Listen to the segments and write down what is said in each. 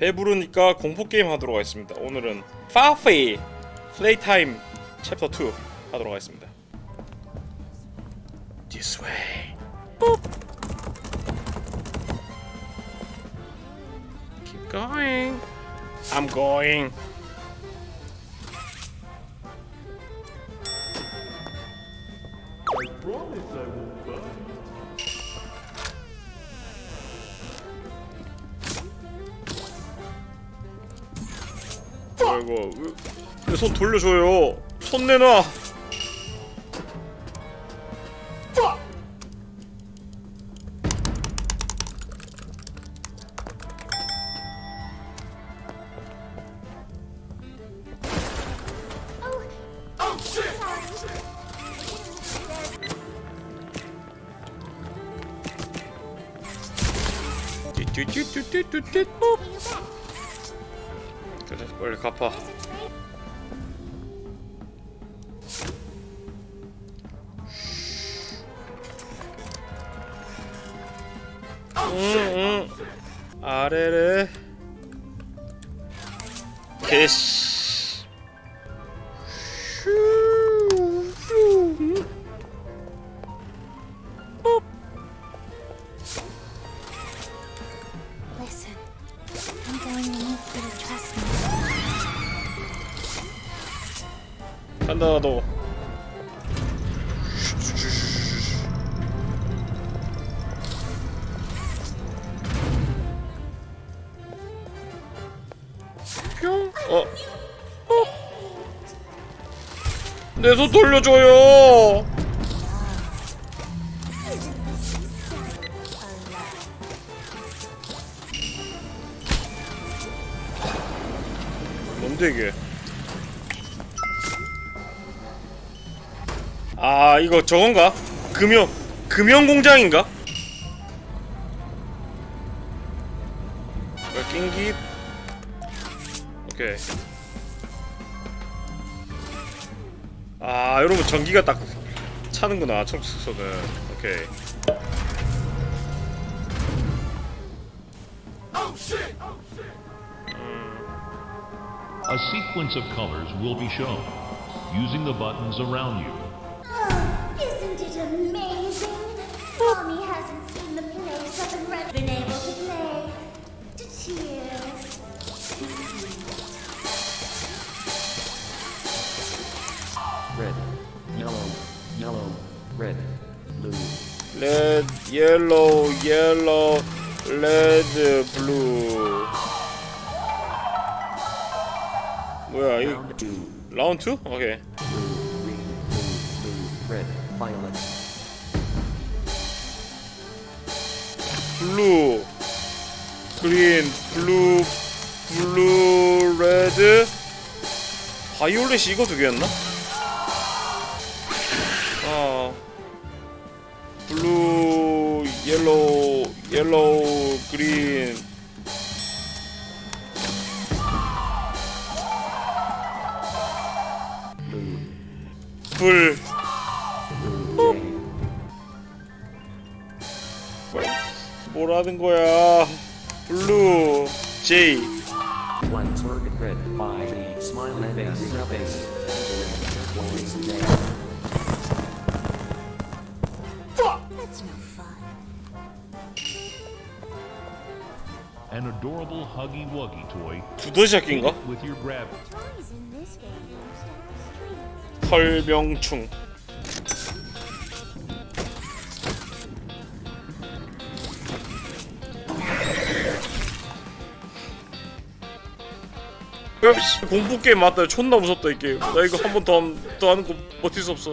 배부르니까 공포 게임 하도록 하겠습니다. 오늘은 파페이 플레이 타임 챕터 2 하도록 하겠습니다. This way. Keep going. I'm going. 아 이고 왜손 돌려줘요? 손 내놔. 그래 빨리 갚아. 응, 응. 아래래 개씨 뿅 어. 내 손 돌려줘요 뭔데 이게 아 이거 저건가? 금연 금연 공장인가? 오케이 아 여러분 전기가 딱 차는구나 청소는 오케이 A sequence of colors will be shown using the buttons around you. Red, blue, 레드 옐로우 옐로우 레드 블루 뭐야 이 round two, 라운드 2? 오케이 blue, green, blue, blue, red, violet, 블루 그린 블루 블루 레드 바이올렛이 이거 두 개였나? 블루 옐로우 옐로우 그린 불 jay, 뭐라는 거야 블루 제이 one target red, by the smile and angry face, one day, That's no fun. An adorable Huggy Wuggy toy 두더지 새끼인가? with your grab. Toys in this game used to have strings. 헐병충 야, 공포 게임 맞다. 존나 무섭다 이 게임. 나 이거 한 번 더 더 하는 거 버틸 수 없어.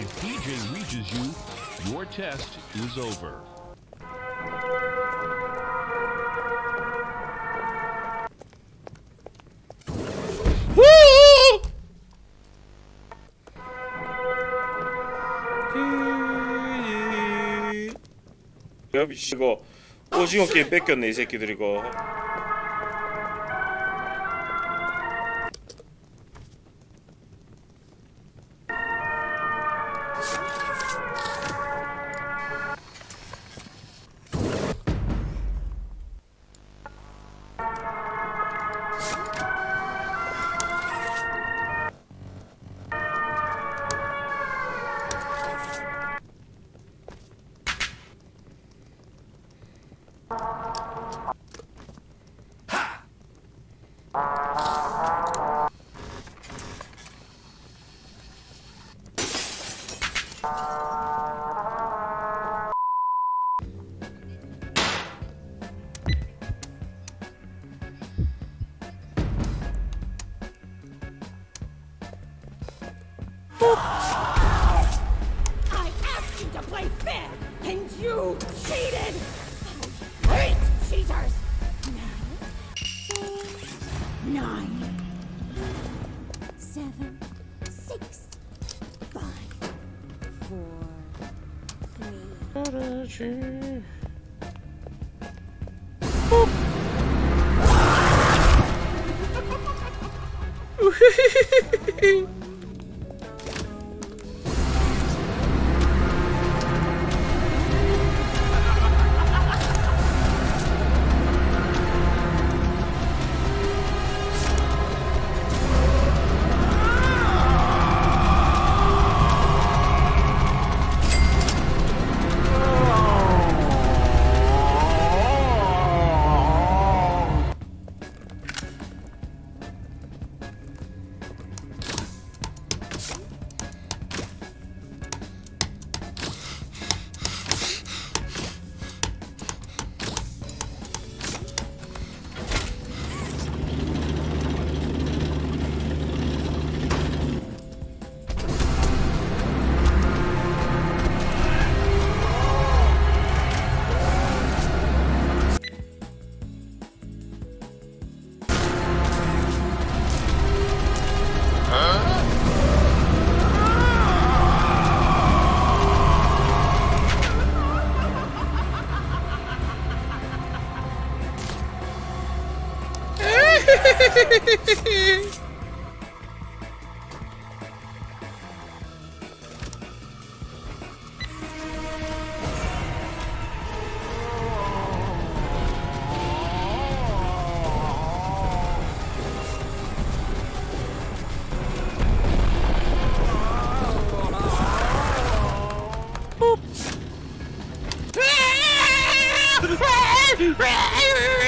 If PJ reaches you, your test is over. 야 이거 오징어 게임 뺏겼네 이 새끼들 이거 I asked you to play fair, and you cheated! I hate cheaters! Nine, Seven, six, five, four, three. Oops.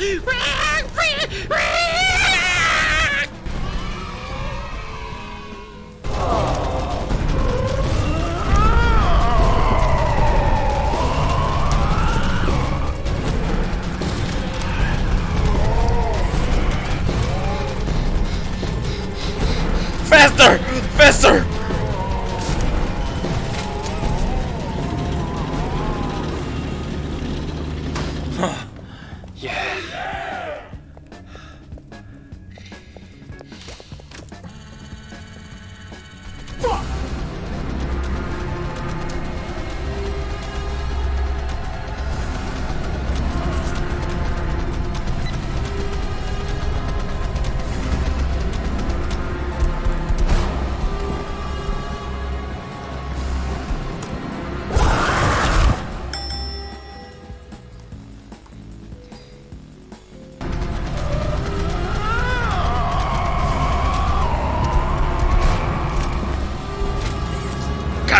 Ring! Ring! Ring!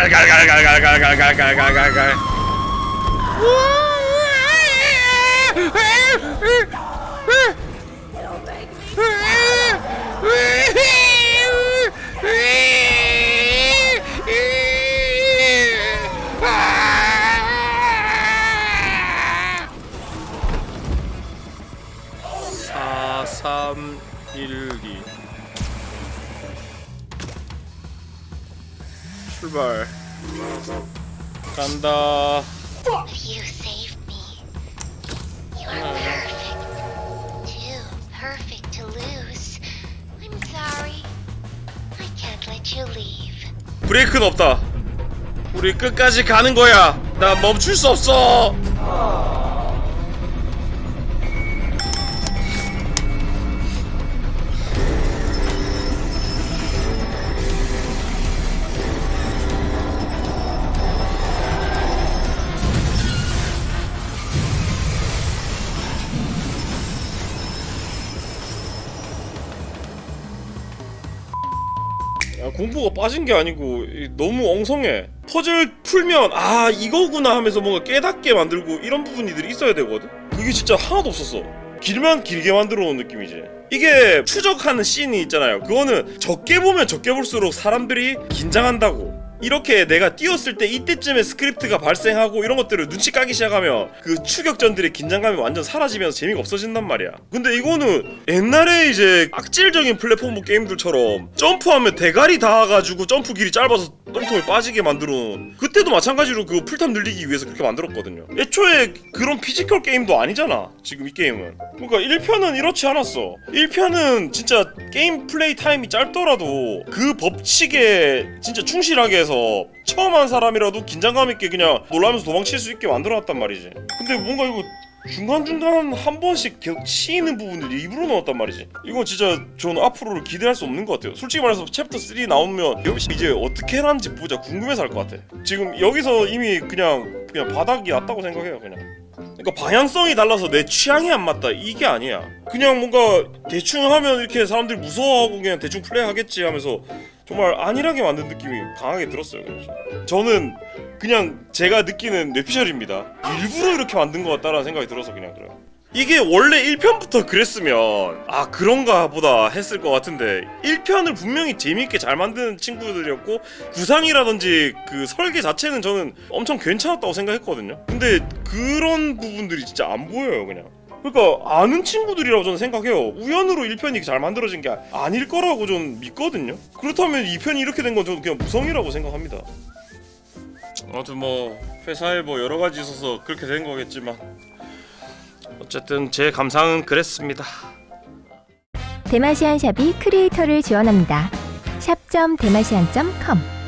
갈갈갈갈갈갈갈갈갈갈갈 사삼일이 출발 간다 You saved me. You're perfect. Too perfect to lose. I'm sorry. I can't let you leave. 브레이크는 없다 우리 끝까지 가는 거야 나 멈출 수 없어 야, 공포가 빠진 게 아니고 이, 너무 엉성해. 퍼즐 풀면 아 이거구나 하면서 뭔가 깨닫게 만들고 이런 부분이들이 있어야 되거든. 그게 진짜 하나도 없었어. 길만 길게 만들어 놓은 느낌이지. 이게 추적하는 씬이 있잖아요. 그거는 적게 보면 적게 볼수록 사람들이 긴장한다고. 이렇게 내가 뛰었을 때 이때쯤에 스크립트가 발생하고 이런 것들을 눈치 까기 시작하면 그 추격전들의 긴장감이 완전 사라지면서 재미가 없어진단 말이야. 근데 이거는 옛날에 이제 악질적인 플랫폼 게임들처럼 점프하면 대가리 닿아가지고 점프 길이 짧아서 똥통에 빠지게 만들어놓은 그때도 마찬가지로 그 풀탑 늘리기 위해서 그렇게 만들었거든요. 애초에 그런 피지컬 게임도 아니잖아. 지금 이 게임은. 그러니까 1편은 이렇지 않았어. 1편은 진짜 게임 플레이 타임이 짧더라도 그 법칙에 진짜 충실하게 해서 처음 한 사람이라도 긴장감 있게 그냥 놀라면서 도망칠 수 있게 만들어놨단 말이지. 근데 뭔가 이거 중간중간 한 번씩 계속 치이는 부분을 일부러 넣었단 말이지. 이건 진짜 저는 앞으로를 기대할 수 없는 것 같아요. 솔직히 말해서 챕터 3 나오면 여기 이제 어떻게 해놨는지 보자 궁금해서 할 것 같아. 지금 여기서 이미 그냥 그냥 바닥이 났다고 생각해요 그냥. 그러니까 방향성이 달라서 내 취향이 안 맞다 이게 아니야. 그냥 뭔가 대충 하면 이렇게 사람들이 무서워하고 그냥 대충 플레이하겠지 하면서 정말 안일하게 만든 느낌이 강하게 들었어요. 그냥. 저는 그냥 제가 느끼는 뇌피셜입니다. 일부러 이렇게 만든 것 같다라는 생각이 들어서 그냥 그래요. 이게 원래 1편부터 그랬으면 아 그런가 보다 했을 것 같은데 1편을 분명히 재미있게 잘 만드는 친구들이었고 구상이라든지 그 설계 자체는 저는 엄청 괜찮았다고 생각했거든요 근데 그런 부분들이 진짜 안 보여요 그냥 그러니까 아는 친구들이라고 저는 생각해요 우연으로 1편이 잘 만들어진 게 아닐 거라고 저는 믿거든요 그렇다면 2편이 이렇게 된 건 저는 그냥 무성이라고 생각합니다 아무튼 뭐 회사에 뭐 여러 가지 있어서 그렇게 된 거겠지만 어쨌든 제 감상은 그랬습니다. 대마시안 샵이 크리에이터를 지원합니다. 샵.대마시안.com